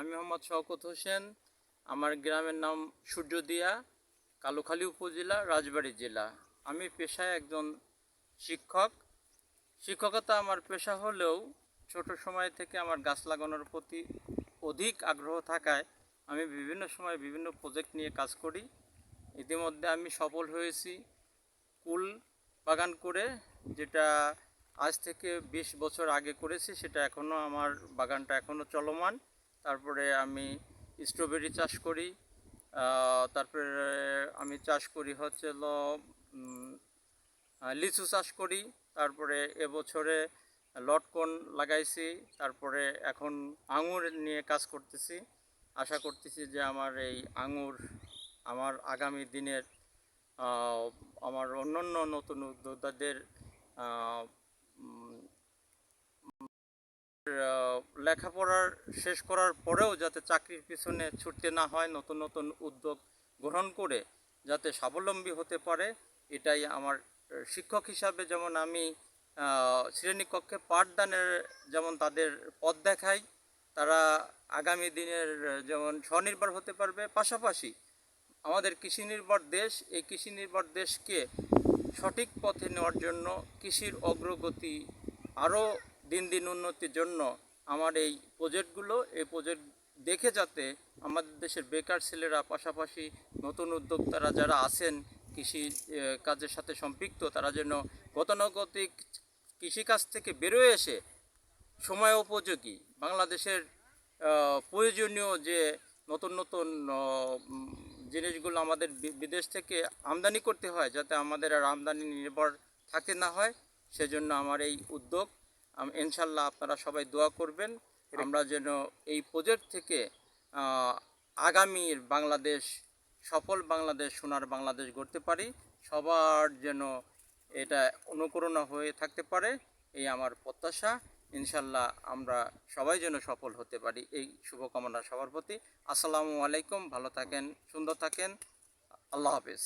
আমি মোহাম্মদ শওকত হোসেন। আমার গ্রামের নাম সূর্যদিয়া, কালুখালী উপজেলা, রাজবাড়ী জেলা। আমি পেশায় একজন শিক্ষক। শিক্ষকতা আমার পেশা হলেও ছোট সময় থেকে আমার গাছ লাগানোর প্রতি অধিক আগ্রহ থাকায় আমি বিভিন্ন সময় বিভিন্ন প্রজেক্ট নিয়ে কাজ করি। ইতিমধ্যে আমি সফল হয়েছি কুল বাগান করে, যেটা আজ থেকে বিশ বছর আগে করেছি, সেটা এখনও আমার বাগানটা এখনও চলমান। তারপরে আমি স্ট্রবেরি চাষ করি তারপরে আমি চাষ করি হচ্ছে লিচু চাষ করি, তারপরে এবছরে লটকন লাগাইছি, তারপরে এখন আঙুর নিয়ে কাজ করতেছি। আশা করতেছি যে আমার এই আঙুর আমার আগামী দিনের আমার অন্যান্য নতুন উদ্যোক্তাদের লেখাপড়ার শেষ করার পরেও যাতে চাকরির পিছনে ছুটতে না হয়, নতুন নতুন উদ্যোগ গ্রহণ করে যাতে স্বাবলম্বী হতে পারে, এটাই আমার শিক্ষক হিসাবে যেমন আমি শ্রেণীকক্ষে পাঠদানের যেমন তাদের পথ দেখাই, তারা আগামী দিনের যেমন স্বনির্ভর হতে পারবে, পাশাপাশি আমাদের কৃষি নির্ভর দেশ, এই কৃষি নির্ভর দেশকে সঠিক পথে নেওয়ার জন্য কৃষির অগ্রগতি আরও দিন দিন উন্নতির জন্য আমার এই প্রজেক্টগুলো, এই প্রজেক্ট দেখে যাতে আমাদের দেশের বেকার ছেলেরা, পাশাপাশি নতুন উদ্যোক্তারা যারা আছেন কৃষি কাজের সাথে সম্পৃক্ত, তারা যেন গতানুগতিক কৃষিকাজ থেকে বেরোয় এসে সময় উপযোগী, বাংলাদেশের প্রয়োজনীয় যে নতুন নতুন জিনিসগুলো আমাদের বিদেশ থেকে আমদানি করতে হয়, যাতে আমাদের আর আমদানি নির্ভর থাকতে না হয়, সেজন্য আমার এই উদ্যোগ ইনশাল্লাহ আপনারা সবাই দোয়া করবেন। আমরা যেন এই প্রজেক্ট থেকে আগামীর বাংলাদেশ সফল বাংলাদেশ সোনার বাংলাদেশ গড়তে পারি। সবার যেন এটা অনুকরণা হয়ে থাকতে পারে এই আমার প্রত্যাশা। ইনশাল্লাহ আমরা সবাই যেন সফল হতে পারি এই শুভকামনা সবার প্রতি। আসসালামু আলাইকুম ভালো থাকেন সুন্দর থাকেন। আল্লাহ হাফেজ।